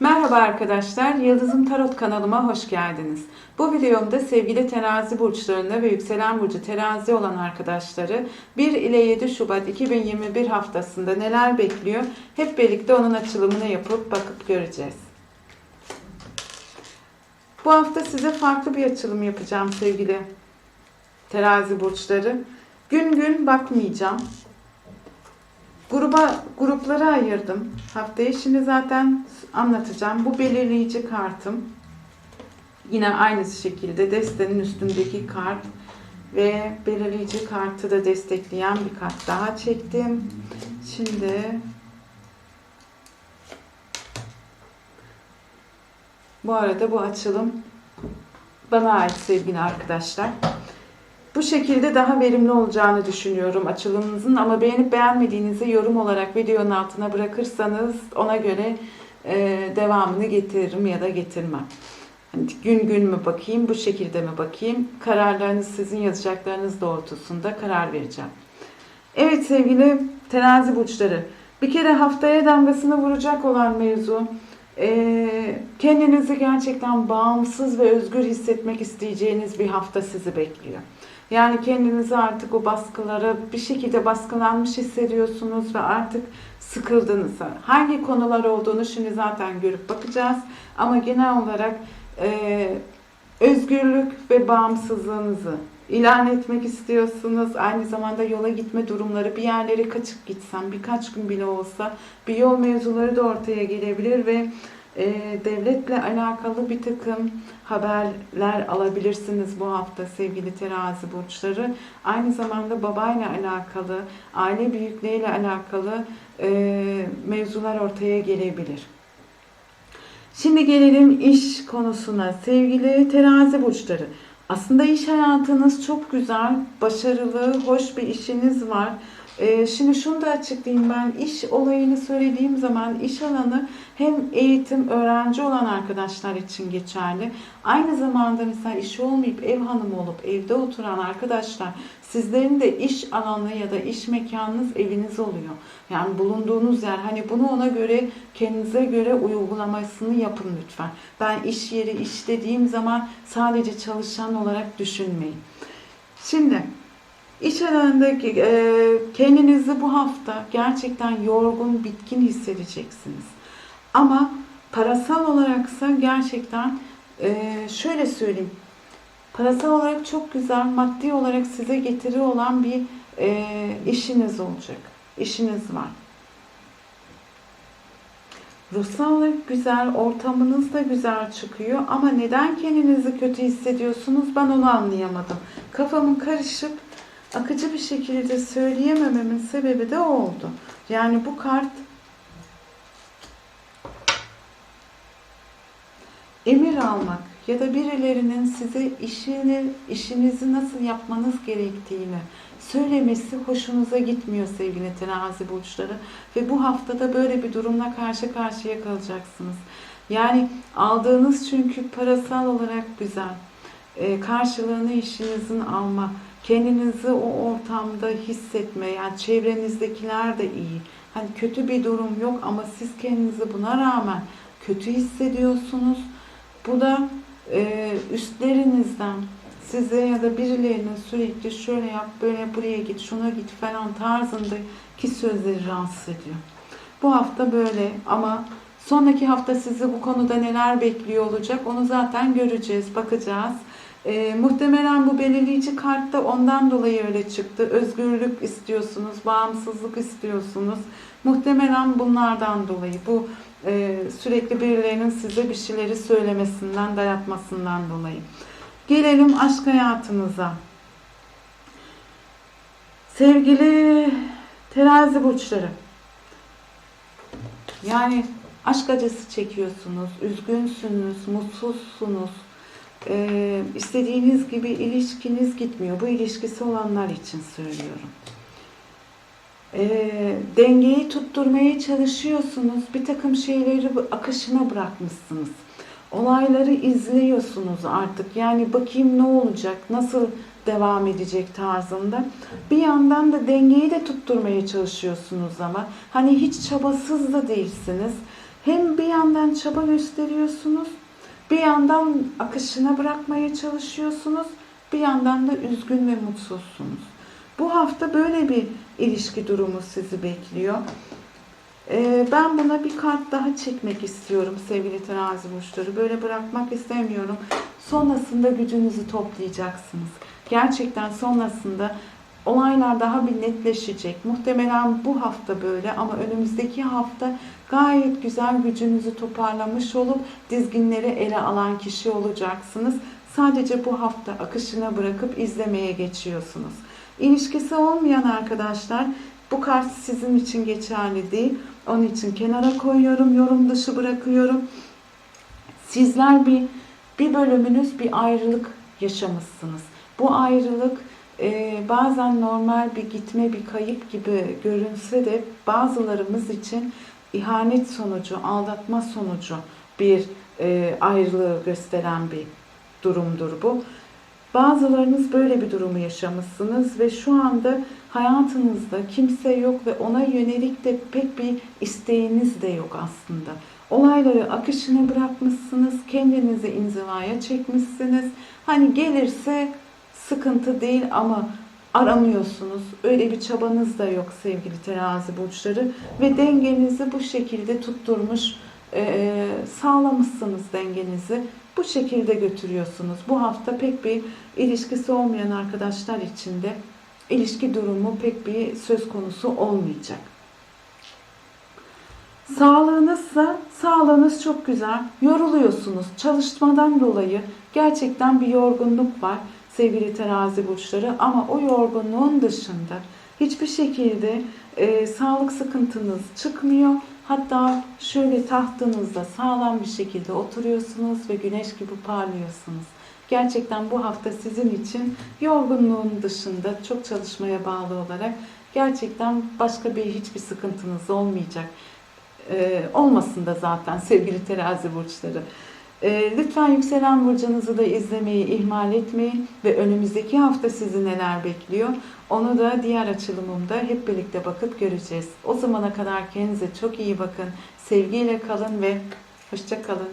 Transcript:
Merhaba arkadaşlar, Yıldızım Tarot kanalıma hoş geldiniz. Bu videomda sevgili terazi burçlarında ve yükselen burcu terazi olan arkadaşları 1 ile 7 Şubat 2021 haftasında neler bekliyor hep birlikte onun açılımını yapıp bakıp göreceğiz. Bu hafta size farklı bir açılım yapacağım sevgili terazi burçları. Gün gün bakmayacağım. Gruba gruplara ayırdım. Haftayı şimdi zaten anlatacağım. Bu belirleyici kartım. Yine aynı şekilde destenin üstündeki kart ve belirleyici kartı da destekleyen bir kart daha çektim. Şimdi bu arada bu açılım bana ait sevgili arkadaşlar. Bu şekilde daha verimli olacağını düşünüyorum açılımınızın ama beğenip beğenmediğinizi yorum olarak videonun altına bırakırsanız ona göre e, devamını getiririm ya da getirmem. Hani gün gün mü bakayım, bu şekilde mi bakayım? Kararlarınız sizin yazacaklarınız doğrultusunda karar vereceğim. Evet sevgili terazi burçları. Bir kere haftaya damgasını vuracak olan mevzu e, kendinizi gerçekten bağımsız ve özgür hissetmek isteyeceğiniz bir hafta sizi bekliyor. Yani kendinizi artık o baskılara bir şekilde baskılanmış hissediyorsunuz ve artık sıkıldınız. Hangi konular olduğunu şimdi zaten görüp bakacağız. Ama genel olarak e, özgürlük ve bağımsızlığınızı ilan etmek istiyorsunuz. Aynı zamanda yola gitme durumları bir yerlere kaçıp gitsem birkaç gün bile olsa bir yol mevzuları da ortaya gelebilir ve e, devletle alakalı bir takım haberler alabilirsiniz bu hafta sevgili terazi burçları. Aynı zamanda babayla alakalı, aile büyükleriyle alakalı e, mevzular ortaya gelebilir. Şimdi gelelim iş konusuna. Sevgili terazi burçları. Aslında iş hayatınız çok güzel, başarılı, hoş bir işiniz var. Ee, şimdi şunu da açıklayayım ben. iş olayını söylediğim zaman iş alanı hem eğitim, öğrenci olan arkadaşlar için geçerli. Aynı zamanda mesela işi olmayıp ev hanımı olup evde oturan arkadaşlar sizlerin de iş alanı ya da iş mekanınız eviniz oluyor. Yani bulunduğunuz yer hani bunu ona göre kendinize göre uygulamasını yapın lütfen. Ben iş yeri iş dediğim zaman sadece çalışan olarak düşünmeyin. Şimdi Alanındaki e, kendinizi bu hafta gerçekten yorgun, bitkin hissedeceksiniz. Ama parasal olaraksa gerçekten e, şöyle söyleyeyim. Parasal olarak çok güzel, maddi olarak size getiri olan bir e, işiniz olacak. İşiniz var. Ruhsal olarak güzel, ortamınız da güzel çıkıyor ama neden kendinizi kötü hissediyorsunuz ben onu anlayamadım. Kafamın karışıp akıcı bir şekilde söyleyemememin sebebi de oldu. Yani bu kart emir almak ya da birilerinin size işini, işinizi nasıl yapmanız gerektiğini söylemesi hoşunuza gitmiyor sevgili terazi burçları. Ve bu haftada böyle bir durumla karşı karşıya kalacaksınız. Yani aldığınız çünkü parasal olarak güzel. E, karşılığını işinizin alma, kendinizi o ortamda hissetme, yani çevrenizdekiler de iyi. Hani kötü bir durum yok ama siz kendinizi buna rağmen kötü hissediyorsunuz. Bu da e, üstlerinizden size ya da birilerinin sürekli şöyle yap, böyle buraya git, şuna git falan tarzındaki sözleri rahatsız ediyor. Bu hafta böyle ama sonraki hafta sizi bu konuda neler bekliyor olacak onu zaten göreceğiz, bakacağız. E, muhtemelen bu belirleyici kart da ondan dolayı öyle çıktı. Özgürlük istiyorsunuz, bağımsızlık istiyorsunuz. Muhtemelen bunlardan dolayı bu e, sürekli birilerinin size bir şeyleri söylemesinden, dayatmasından dolayı. Gelelim aşk hayatınıza. Sevgili terazi burçları. Yani aşk acısı çekiyorsunuz, üzgünsünüz, mutsuzsunuz. Ee, istediğiniz gibi ilişkiniz gitmiyor. Bu ilişkisi olanlar için söylüyorum. Ee, dengeyi tutturmaya çalışıyorsunuz. Bir takım şeyleri akışına bırakmışsınız. Olayları izliyorsunuz artık. Yani bakayım ne olacak, nasıl devam edecek tarzında. Bir yandan da dengeyi de tutturmaya çalışıyorsunuz ama hani hiç çabasız da değilsiniz. Hem bir yandan çaba gösteriyorsunuz, bir yandan akışına bırakmaya çalışıyorsunuz, bir yandan da üzgün ve mutsuzsunuz. Bu hafta böyle bir ilişki durumu sizi bekliyor. Ee, ben buna bir kart daha çekmek istiyorum sevgili terazi burçları. Böyle bırakmak istemiyorum. Sonrasında gücünüzü toplayacaksınız. Gerçekten sonrasında olaylar daha bir netleşecek. Muhtemelen bu hafta böyle ama önümüzdeki hafta gayet güzel gücünüzü toparlamış olup dizginleri ele alan kişi olacaksınız. Sadece bu hafta akışına bırakıp izlemeye geçiyorsunuz. İlişkisi olmayan arkadaşlar bu kart sizin için geçerli değil. Onun için kenara koyuyorum, yorum dışı bırakıyorum. Sizler bir bir bölümünüz bir ayrılık yaşamışsınız. Bu ayrılık e, bazen normal bir gitme, bir kayıp gibi görünse de bazılarımız için ihanet sonucu, aldatma sonucu bir e, ayrılığı gösteren bir durumdur bu. Bazılarınız böyle bir durumu yaşamışsınız ve şu anda hayatınızda kimse yok ve ona yönelik de pek bir isteğiniz de yok aslında. Olayları akışına bırakmışsınız, kendinizi inzivaya çekmişsiniz. Hani gelirse sıkıntı değil ama aramıyorsunuz. Öyle bir çabanız da yok sevgili terazi burçları ve dengenizi bu şekilde tutturmuş, e, sağlamışsınız dengenizi. Bu şekilde götürüyorsunuz. Bu hafta pek bir ilişkisi olmayan arkadaşlar için de ilişki durumu pek bir söz konusu olmayacak. Sağlığınızsa sağlığınız çok güzel. Yoruluyorsunuz. Çalışmadan dolayı gerçekten bir yorgunluk var sevgili terazi burçları ama o yorgunluğun dışında hiçbir şekilde e, sağlık sıkıntınız çıkmıyor. Hatta şöyle tahtınızda sağlam bir şekilde oturuyorsunuz ve güneş gibi parlıyorsunuz. Gerçekten bu hafta sizin için yorgunluğun dışında çok çalışmaya bağlı olarak gerçekten başka bir hiçbir sıkıntınız olmayacak. Ee, olmasın da zaten sevgili terazi burçları. Ee, lütfen yükselen burcunuzu da izlemeyi ihmal etmeyin ve önümüzdeki hafta sizi neler bekliyor onu da diğer açılımımda hep birlikte bakıp göreceğiz. O zamana kadar kendinize çok iyi bakın, sevgiyle kalın ve hoşça kalın.